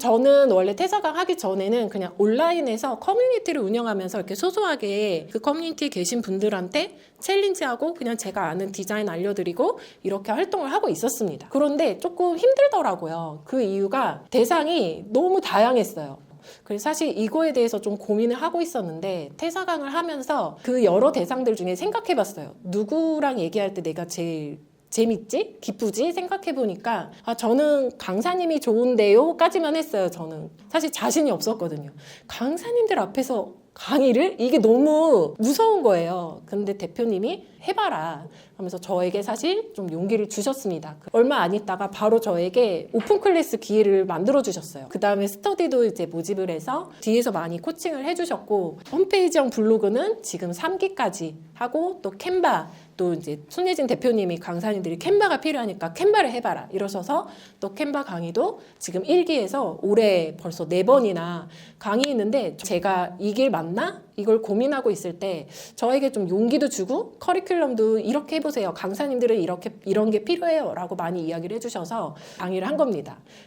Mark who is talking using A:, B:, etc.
A: 저는 원래 퇴사강 하기 전에는 그냥 온라인에서 커뮤니티를 운영하면서 이렇게 소소하게 그 커뮤니티에 계신 분들한테 챌린지하고 그냥 제가 아는 디자인 알려드리고 이렇게 활동을 하고 있었습니다. 그런데 조금 힘들더라고요. 그 이유가 대상이 너무 다양했어요. 그래서 사실 이거에 대해서 좀 고민을 하고 있었는데 퇴사강을 하면서 그 여러 대상들 중에 생각해 봤어요. 누구랑 얘기할 때 내가 제일 재밌지? 기쁘지? 생각해보니까, 아, 저는 강사님이 좋은데요? 까지만 했어요, 저는. 사실 자신이 없었거든요. 강사님들 앞에서 강의를? 이게 너무 무서운 거예요. 근데 대표님이 해봐라. 하면서 저에게 사실 좀 용기를 주셨습니다. 얼마 안 있다가 바로 저에게 오픈 클래스 기회를 만들어 주셨어요. 그 다음에 스터디도 이제 모집을 해서 뒤에서 많이 코칭을 해주셨고, 홈페이지형 블로그는 지금 3기까지 하고 또 캔바, 또 이제 손예진 대표님이 강사님들이 캔바가 필요하니까 캔바를 해봐라 이러셔서 또 캔바 강의도 지금 1기에서 올해 벌써 4번이나 강의했는데 제가 이 길 맞나? 이걸 고민하고 있을 때 저에게 좀 용기도 주고 커리큘럼도 이렇게 해보세요. 강사님들은 이렇게 이런 게 필요해요. 라고 많이 이야기를 해주셔서 강의를 한 겁니다.